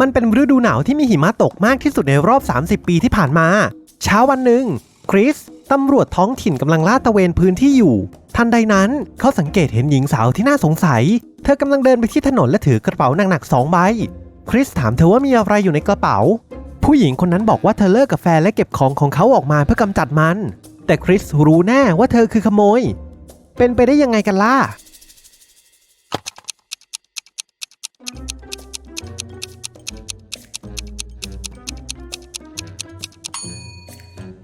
มันเป็นฤดูหนาวที่มีหิมะตกมากที่สุดในรอบ 30 ปีที่ผ่านมา เช้าวันหนึ่งคริสตำรวจท้องถิ่นกำลังลาดตระเวนพื้นที่อยู่ ทันใดนั้นเขาสังเกตเห็นหญิงสาวที่น่าสงสัย เธอกำลังเดินไปที่ถนนและถือกระเป๋าหนักๆสองใบ คริสถามเธอว่ามีอะไรอยู่ในกระเป๋า ผู้หญิงคนนั้นบอกว่าเธอเลิกกับแฟนและเก็บของของเขาออกมาเพื่อกำจัดมัน แต่คริสรู้แน่ว่าเธอคือขโมย เป็นไปได้ยังไงกันล่ะ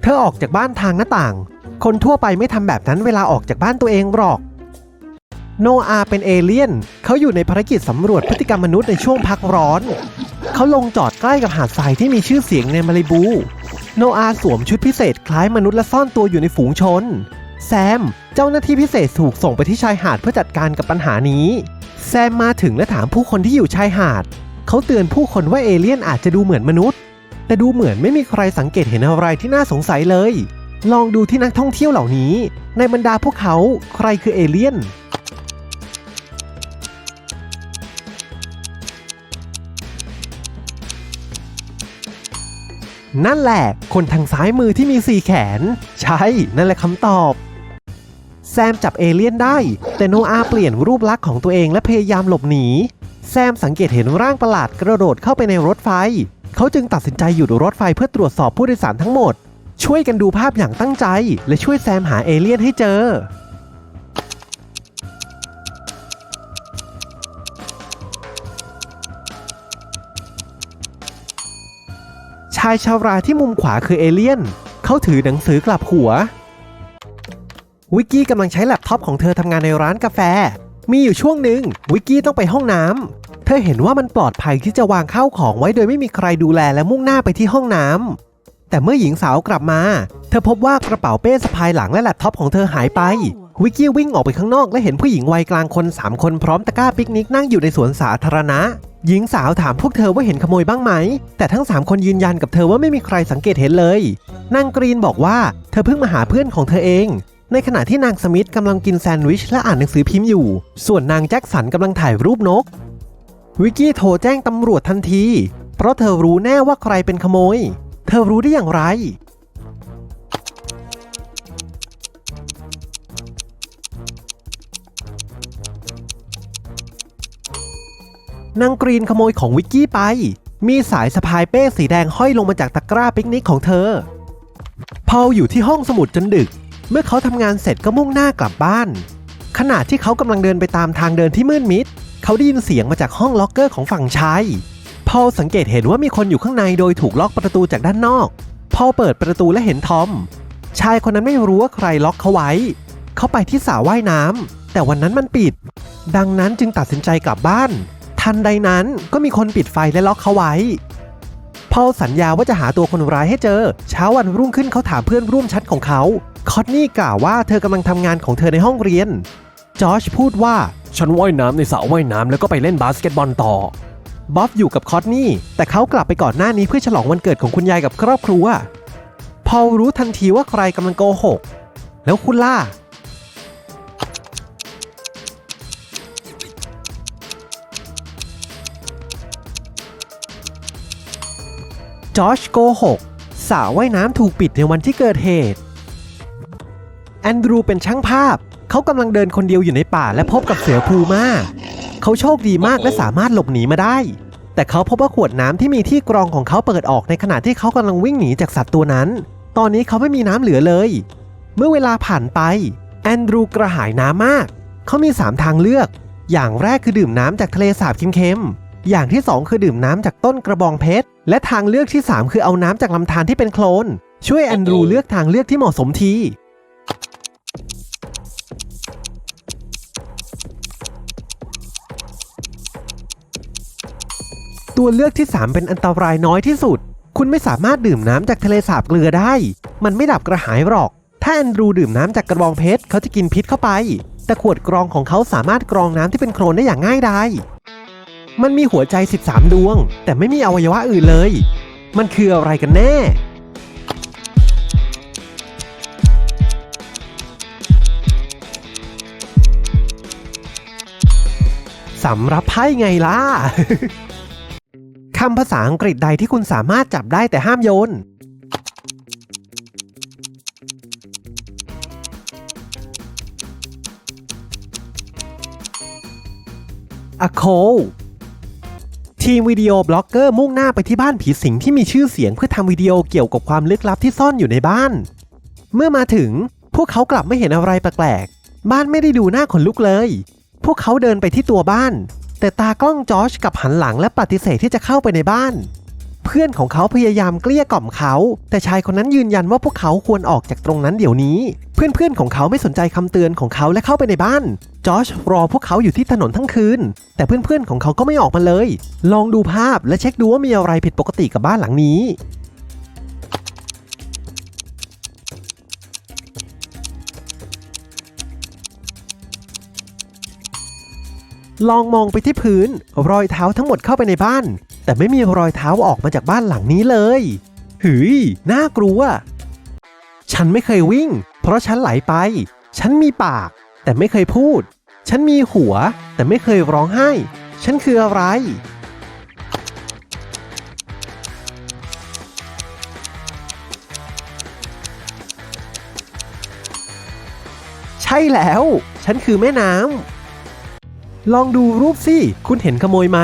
ธอออกจากบ้านทางหน้าต่าง คนทั่วไปไม่ทำแบบนั้นเวลาออกจากบ้านตัวเองหรอก โนอาเป็นเอเลี่ยน เขาอยู่ในภารกิจสำรวจพฤติกรรมมนุษย์ในช่วงพักร้อน เขาลงจอดใกล้กับหาดทรายที่มีชื่อเสียงในมาริบู โนอาสวมชุดพิเศษคล้ายมนุษย์และซ่อนตัวอยู่ในฝูงชน แซม เจ้าหน้าที่พิเศษถูกส่งไปที่ชายหาดเพื่อจัดการกับปัญหานี้ แซมมาถึงและถามผู้คนที่อยู่ชายหาด เขาเตือนผู้คนว่าเอเลี่ยนอาจจะดูเหมือนมนุษย์ แต่ดูเหมือนไม่มีใครสังเกตเห็นอะไรที่น่าสงสัยเลย ลองดูที่นักท่องเที่ยวเหล่านี้ ในบรรดาพวกเขาใครคือเอเลี่ยน นั่นแหละ คนทางซ้ายมือที่มีสี่แขน ใช่ นั่นแหละคำตอบแซมจับเอเลี่ยนได้ แต่โนอาเปลี่ยนรูปลักษณ์ของตัวเองและพยายามหลบหนี แซมสังเกตเห็นร่างประหลาดกระโดดเข้าไปในรถไฟ เขาจึงตัดสินใจหยุดรถไฟเพื่อตรวจสอบผู้โดยสารทั้งหมด ช่วยกันดูภาพอย่างตั้งใจ และช่วยแซมหาเอเลี่ยนให้เจอ ชายชาวราที่มุมขวาคือเอเลี่ยน เขาถือหนังสือกลับหัว วิกกี้กำลังใช้แล็ปท็อปของเธอทำงานในร้านกาแฟ มีอยู่ช่วงหนึ่งวิกกี้ต้องไปห้องน้ำ เธอเห็นว่ามันปลอดภัยที่จะวางข้าวของไว้โดยไม่มีใครดูแลและมุ่งหน้าไปที่ห้องน้ำแต่เมื่อหญิงสาวกลับมา เธอพบว่ากระเป๋าเป้สะพายหลังและแล็ปท็อปของเธอหายไป วิกกี้วิ่งออกไปข้างนอกและเห็นผู้หญิงวัยกลางคน 3 คนพร้อมตะกร้าปิกนิกนั่งอยู่ในสวนสาธารณะ หญิงสาวถามพวกเธอว่าเห็นขโมยบ้างไหม แต่ทั้ง 3 คนยืนยันกับเธอว่าไม่มีใครสังเกตเห็นเลยนางกรีนบอกว่าเธอเพิ่งมาหาเพื่อนของเธอเองในขณะที่นางสมิธกำลังกินแซนด์วิชและอ่านหนังสือพิมพ์อยู่ ส่วนนางแจ็คสันกำลังถ่ายรูปนก วิกกี้โทรแจ้งตำรวจทันที เพราะเธอรู้แน่ว่าใครเป็นขโมย เธอรู้ได้อย่างไร นางกรีนขโมยของวิกกี้ไป มีสายสะพายเป้สีแดงห้อยลงมาจากตะกร้าปิกนิกของเธอ พอลอยู่ที่ห้องสมุดจนดึก เมื่อเขาทำงานเสร็จก็มุ่งหน้ากลับบ้าน ขณะที่เขากำลังเดินไปตามทางเดินที่มืดมิด เขาได้ยินเสียงมาจากห้องล็อกเกอร์ของฝั่งชายพอสังเกตเห็นว่ามีคนอยู่ข้างในโดยถูกล็อกประตูจากด้านนอก พอเปิดประตูและเห็นทอม ชายคนนั้นไม่รู้ว่าใครล็อกเขาไว้ เขาไปที่สระว่ายน้ำแต่วันนั้นมันปิด ดังนั้นจึงตัดสินใจกลับบ้าน ทันใดนั้นก็มีคนปิดไฟและล็อกเขาไว้ พอสัญญาว่าจะหาตัวคนร้ายให้เจอ เช้าวันรุ่งขึ้นเขาถามเพื่อนร่วมชั้นของเขา คอตนี่กล่าวว่าเธอกำลังทำงานของเธอในห้องเรียน จอชพูดว่า ฉันว่ายน้ำในสระว่ายน้ำแล้วก็ไปเล่นบาสเกตบอลต่อบ๊อบอยู่กับคอตนี่แต่เขากลับไปก่อนหน้านี้เพื่อฉลองวันเกิดของคุณยายกับครอบครัวพอลรู้ทันทีว่าใครกำลังโกหก แล้วคุณล่ะจอชโกหกสระว่ายน้ำถูกปิดในวันที่เกิดเหตุ แอนดรูเป็นช่างภาพ เขากำลังเดินคนเดียวอยู่ในป่าและพบกับเสือพูม่าเขาโชคดีมากและสามารถหลบหนีมาได้ แต่เขาพบว่าขวดน้ำที่มีที่กรองของเขาเปิดออกในขณะที่เขากำลังวิ่งหนีจากสัตว์ตัวนั้น ตอนนี้เขาไม่มีน้ำเหลือเลย เมื่อเวลาผ่านไป แอนดรูกระหายน้ำมาก เขามี 3 ทางเลือก อย่างแรกคือดื่มน้ำจากทะเลสาบเค็มๆ อย่างที่ 2 คือดื่มน้ำจากต้นกระบองเพชร และทางเลือกที่ 3 คือเอาน้ำจากลำธารที่เป็นโคลน ช่วยแอนดรูเลือกทางเลือกที่เหมาะสมที ตัวเลือกที่ 3 เป็นอันตรายน้อยที่สุด คุณไม่สามารถดื่มน้ำจากทะเลสาบเกลือได้ มันไม่ดับกระหายหรอก ถ้าแอนดรูดื่มน้ำจากกระบองเพชรเขาจะกินพิษเข้าไป แต่ขวดกรองของเขาสามารถกรองน้ำที่เป็นโคลนได้อย่างง่ายดายมันมีหัวใจ 13 ดวง แต่ไม่มีอวัยวะอื่นเลย มันคืออะไรกันแน่สำรับไพ่ไงล่ะ คำภาษาอังกฤษใดที่คุณสามารถจับได้แต่ห้ามโยน a c o ทีมวิดีโอบล็อกเกอร์มุ่งหน้าไปที่บ้านผีสิงที่มีชื่อเสียงเพื่อทำวิดีโอเกี่ยวกับความลึกลับที่ซ่อนอยู่ในบ้าน เมื่อมาถึงพวกเขากลับไม่เห็นอะไรแปลกๆ บ้านไม่ได้ดูหน่าขนลุกเลย พวกเขาเดินไปที่ตัวบ้าน แต่ตากล้องจอชกับหันหลังและปฏิเสธที่จะเข้าไปในบ้าน เพื่อนของเขาพยายามเกลี้ยกล่อมเขา แต่ชายคนนั้นยืนยันว่าพวกเขาควรออกจากตรงนั้นเดี๋ยวนี้ เพื่อนๆของเขาไม่สนใจคำเตือนของเขาและเข้าไปในบ้าน จอชรอพวกเขาอยู่ที่ถนนทั้งคืน แต่เพื่อนๆของเขาก็ไม่ออกมาเลย ลองดูภาพและเช็คดูว่ามีอะไรผิดปกติกับบ้านหลังนี้ ลองมองไปที่พื้น รอยเท้าทั้งหมดเข้าไปในบ้าน แต่ไม่มีรอยเท้าออกมาจากบ้านหลังนี้เลยหืยน่ากลัว ฉันไม่เคยวิ่ง เพราะฉันไหลไป ฉันมีปาก แต่ไม่เคยพูด ฉันมีหัว แต่ไม่เคยร้องไห้ ฉันคืออะไร ใช่แล้ว ฉันคือแม่น้ำ ลองดูรูปสิ คุณเห็นขโมยไหม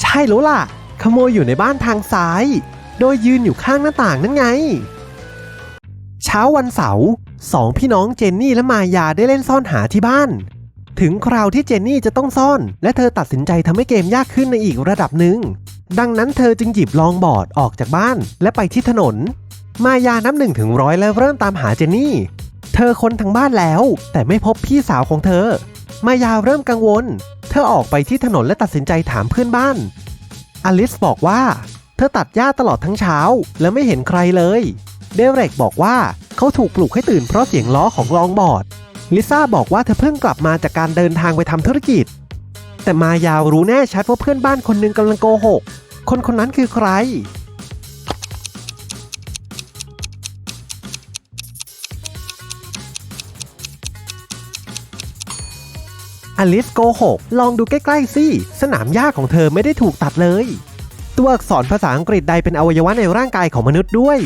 ใช่แล้วล่ะ ขโมยอยู่ในบ้านทางซ้าย โดยยืนอยู่ข้างหน้าต่างนั่นไง เช้าวันเสาร์สองพี่น้องเจนนี่และมายาได้เล่นซ่อนหาที่บ้าน ถึงคราวที่เจนนี่จะต้องซ่อน และเธอตัดสินใจทำให้เกมยากขึ้นในอีกระดับหนึ่ง ดังนั้นเธอจึงหยิบลองบอร์ดออกจากบ้าน และไปที่ถนน มายานับหนึ่งถึงร้อยแล้วเริ่มตามหาเจนนี่ เธอค้นทั้งบ้านแล้ว แต่ไม่พบพี่สาวของเธอ มายาเริ่มกังวล เธอออกไปที่ถนนและตัดสินใจถามเพื่อนบ้าน อลิสบอกว่า เธอตัดหญ้าตลอดทั้งเช้า และไม่เห็นใครเลย เดเร็กบอกว่าเขาถูกปลุกให้ตื่นเพราะเสียงล้อของลองบอร์ด ลิซ่าบอกว่าเธอเพิ่งกลับมาจากการเดินทางไปทำธุรกิจ แต่มายาวรู้แน่ชัดว่าเพื่อนบ้านคนหนึ่งกำลังโกหก คนคนนั้นคือใคร อลิสโกหก ลองดูใกล้ๆสิ สนามหญ้าของเธอไม่ได้ถูกตัดเลย ตัวอักษรภาษาอังกฤษใดเป็นอวัยวะในร่างกายของมนุษย์ด้วย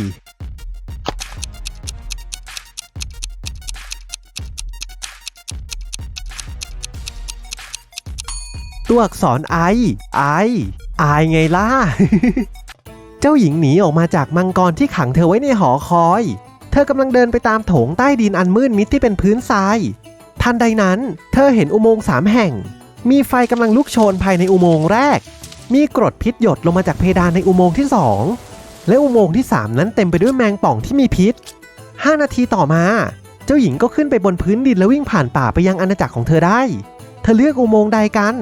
ตัวอักษร I I I ไอไงล่ะ เจ้าหญิงหนีออกมาจากมังกรที่ขังเธอไว้ในหอคอย เธอกำลังเดินไปตามโถงใต้ดินอันมืดมิดที่เป็นพื้นทราย ทันใดนั้น เธอเห็นอุโมงค์สามแห่ง มีไฟกำลังลุกโชนภายในอุโมงค์แรก มีกรดพิษหยดลงมาจากเพดานในอุโมงค์ที่สองและอุโมงค์ที่สามนั้นเต็มไปด้วยแมงป่องที่มีพิษ 5 นาทีต่อมา เจ้าหญิงก็ขึ้นไปบนพื้นดินและวิ่งผ่านป่าไปยังอาณาจักรของเธอได้ เธอเลือกอุโมงค์ใดกัน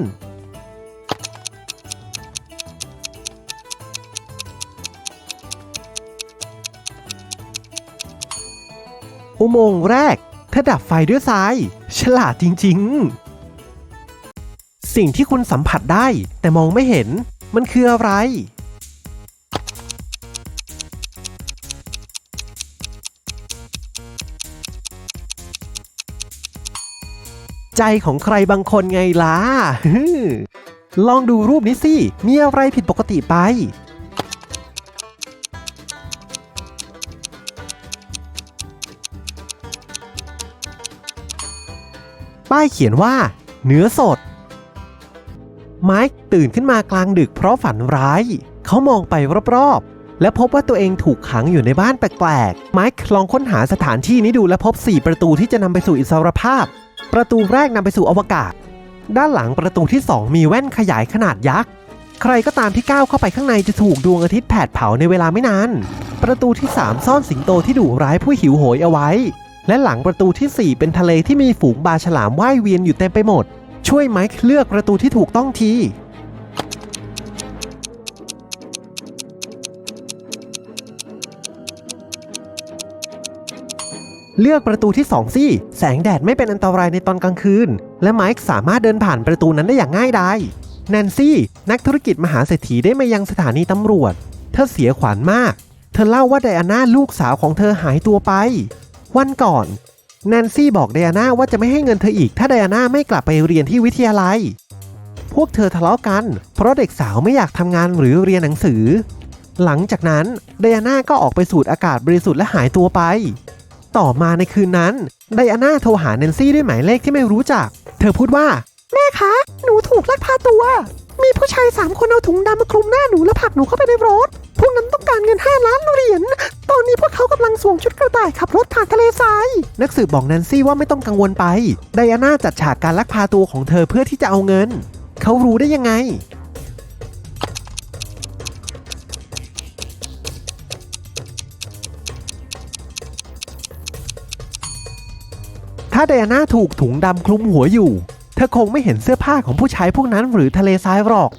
อุโมงค์แรกเธอดับไฟด้วยทราย ฉลาดจริงๆ สิ่งที่คุณสัมผัสได้แต่มองไม่เห็นมันคืออะไร ใจของใครบางคนไงล่ะลองดูรูปนี้สิ มีอะไรผิดปกติไป ป้ายเขียนว่า เนื้อสด ไมค์ตื่นขึ้นมากลางดึกเพราะฝันร้าย เขามองไปรอบๆ และพบว่าตัวเองถูกขังอยู่ในบ้านแปลกๆ ไมค์ลองค้นหาสถานที่นี้ดูและพบ 4 ประตูที่จะนำไปสู่อิสรภาพ ประตูแรกนำไปสู่อวกาศ ด้านหลังประตูที่ 2 มีแว่นขยายขนาดยักษ์ ใครก็ตามที่ก้าวเข้าไปข้างในจะถูกดวงอาทิตย์แผดเผาในเวลาไม่นาน ประตูที่ 3 ซ่อนสิงโตที่ดุร้ายผู้หิวโหยเอาไว้ และหลังประตูทีสี่ 4 เป็นทะเลที่มีฝูงปลาฉลามว่ายเวียนอยู่เต็มไปหมด ช่วยไมค์เลือกประตูที่ถูกต้องที เลือกประตูที่2สิแสงแดดไม่เป็นอันตรายในตอนกลางคืน และไมค์สามารถเดินผ่านประตูนั้นได้อย่างง่ายดายแนนซี่ นักธุรกิจมหาเศรษฐีได้มายังสถานีตำรวจ เธอเสียขวัญมาก เธอเล่าว่าไดอาน่าลูกสาวของเธอหายตัวไป วันก่อนแนนซี่บอกไดอาน่าว่าจะไม่ให้เงินเธออีก ถ้าไดอาน่าไม่กลับไปเรียนที่วิทยาลัย พวกเธอทะเลาะกัน เพราะเด็กสาวไม่อยากทำงานหรือเรียนหนังสือ หลังจากนั้นไดอาน่าก็ออกไปสูดอากาศบริสุทธิ์และหายตัวไป ต่อมาในคืนนั้นไดอาน่าโทรหาแนนซี่ด้วยหมายเลขที่ไม่รู้จัก เธอพูดว่า แม่คะ หนูถูกลักพาตัว มีผู้ชายสามคนเอาถุงดำมาคลุมหน้าหนูและผลักหนูเข้าไปในรถ พวกนั้นต้องการเงิน 5 ล้านเหรียญ ตอนนี้พวกเขากำลังสวมชุดกระต่ายขับรถผ่านทะเลทราย นักสืบบอกแนนซี่ว่าไม่ต้องกังวลไป ไดอาน่าจัดฉากการลักพาตัวของเธอเพื่อที่จะเอาเงิน เขารู้ได้ยังไง ถ้าไดอาน่าถูกถุงดำคลุมหัวอยู่ เธอคงไม่เห็นเสื้อผ้าของผู้ชายพวกนั้นหรือทะเลทรายหรอก